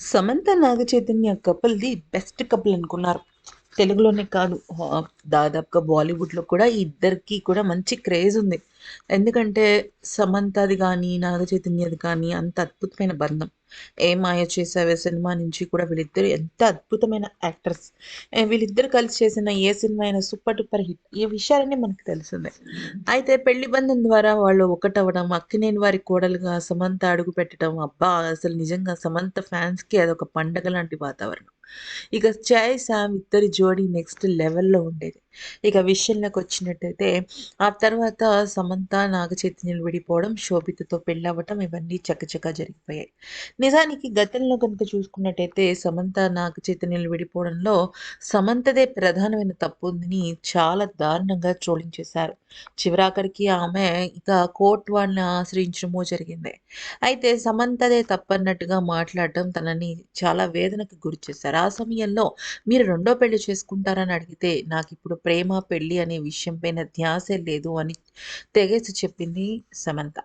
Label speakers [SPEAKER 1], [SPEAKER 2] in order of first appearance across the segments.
[SPEAKER 1] సమంత నాగ చైతన్య కపుల్ది best couple అనుకున్నారు. తెలుగులోనే కాదు దాదాపుగా బాలీవుడ్లో కూడా ఇద్దరికి కూడా మంచి క్రేజ్ ఉంది. ఎందుకంటే సమంతది కానీ నాగ చైతన్యది కానీ అంత అద్భుతమైన బంధం. ఏ మాయ చేసావే సినిమా నుంచి కూడా వీళ్ళిద్దరు ఎంత అద్భుతమైన యాక్టర్స్. వీళ్ళిద్దరు కలిసి చేసిన ఏ సినిమా అయినా సూపర్ డూపర్ హిట్ ఈ విషయాలన్నీ మనకు తెలిసిందే. అయితే పెళ్ళి బంధం ద్వారా వాళ్ళు ఒకటవడం అక్కినేని వారి కోడలుగా సమంత అడుగు పెట్టడం అబ్బా అసలు నిజంగా సమంత ఫ్యాన్స్కి అదొక పండగ లాంటి వాతావరణం. ఇక చాయ్ శామ్ ఇద్దరి జోడీ నెక్స్ట్ లెవెల్లో ఉండేది. ఇక విషయంలోకి వచ్చినట్టయితే ఆ తర్వాత సమంత నాగ చైతన్యులు విడిపోవడం శోభితతో పెళ్ళవటం ఇవన్నీ చకచకా జరిగిపోయాయి. నిజానికి గతంలో కనుక చూసుకున్నట్టయితే సమంత నాగ చైతన్యులు విడిపోవడంలో సమంతదే ప్రధానమైన తప్పు ఉందని చాలా దారుణంగా ట్రోలింగ్ చేశారు. చివరాఖరికి ఆమె ఇక కోర్టు వాళ్ళని ఆశ్రయించడము జరిగింది. అయితే సమంతదే తప్పన్నట్టుగా మాట్లాడటం తనని చాలా వేదనకు గురి చేశారు. ఆ సమయంలో మీరు రెండో పెళ్ళి చేసుకుంటారని అడిగితే నాకు ఇప్పుడు ప్రేమ పెళ్ళి అనే విషయం పైన ధ్యాసే లేదు అని తెగేసి చెప్పింది సమంత.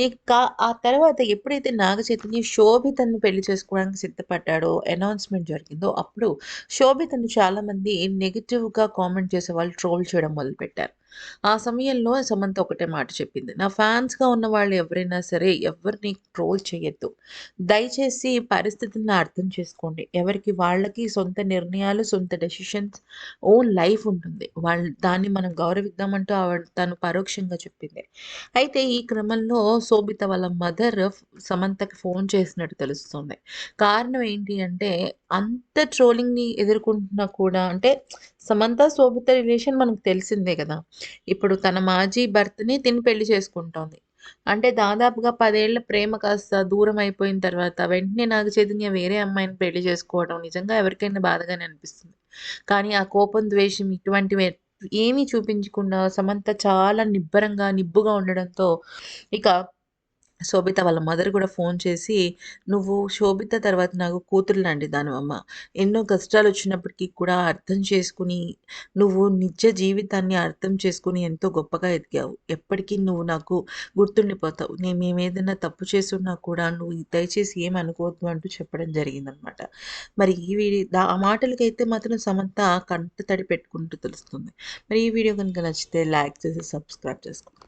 [SPEAKER 1] ఇక ఆ తర్వాత ఎప్పుడైతే నాగ చైతన్య శోభితను పెళ్ళి చేసుకోవడానికి సిద్ధపడ్డాడో అనౌన్స్మెంట్ జరిగిందో అప్పుడు శోభితను చాలామంది నెగిటివ్గా కామెంట్ చేసే వాళ్ళు ట్రోల్ చేయడం మొదలుపెట్టారు. ఆ సమయంలో సమంత ఒకటే మాట చెప్పింది. నా ఫ్యాన్స్గా ఉన్న వాళ్ళు ఎవరైనా సరే ఎవరిని ట్రోల్ చేయొద్దు. దయచేసి పరిస్థితులను అర్థం చేసుకోండి. ఎవరికి వాళ్ళకి సొంత నిర్ణయాలు సొంత డెసిషన్స్ ఓన్ లైఫ్ ఉంటుంది. వాళ్ళ దాన్ని మనం గౌరవిద్దామంటూ ఆవిడ తను పరోక్షంగా చెప్పింది. అయితే ఈ క్రమంలో శోభిత వాళ్ళ మదర్ సమంతకి ఫోన్ చేసినట్టు తెలుస్తుంది. కారణం ఏంటి అంటే అంత ట్రోలింగ్ని ఎదుర్కొంటున్నా కూడా అంటే సమంత శోభిత రిలేషన్ మనకు తెలిసిందే కదా. ఇప్పుడు తన మాజీ భర్తని తిని పెళ్ళి చేసుకుంటోంది. అంటే దాదాపుగా పదేళ్ళ ప్రేమ కాస్త దూరం అయిపోయిన తర్వాత వెంటనే నాకు చైతన్య వేరే అమ్మాయిని పెళ్ళి చేసుకోవడం నిజంగా ఎవరికైనా బాధగానే అనిపిస్తుంది. కానీ ఆ కోపం ద్వేషం ఇటువంటివి ఏమీ చూపించకుండా సమంత చాలా నిబ్బరంగా నిబ్బుగా ఉండడంతో ఇక శోభిత వాళ్ళ మదర్ కూడా ఫోన్ చేసి నువ్వు శోభిత తర్వాత నాకు కూతురు లాంటి దానివమ్మ ఎన్నో కష్టాలు వచ్చినప్పటికీ కూడా అర్థం చేసుకుని నువ్వు నిజ జీవితాన్ని అర్థం చేసుకుని ఎంతో గొప్పగా ఎదిగావు. ఎప్పటికీ నువ్వు నాకు గుర్తుండిపోతావు. నేను మేము ఏదైనా తప్పు చేస్తున్నా కూడా నువ్వు దయచేసి ఏం అనుకోవద్దు అంటూ చెప్పడం జరిగిందనమాట. మరి ఈ వీడియో దా- ఆ మాటలకైతే మాత్రం సమంత కంట తడి పెట్టుకుంటూ తెలుస్తుంది. మరి ఈ వీడియో కనుక నచ్చితే లైక్ చేసి సబ్స్క్రైబ్ చేసుకోండి.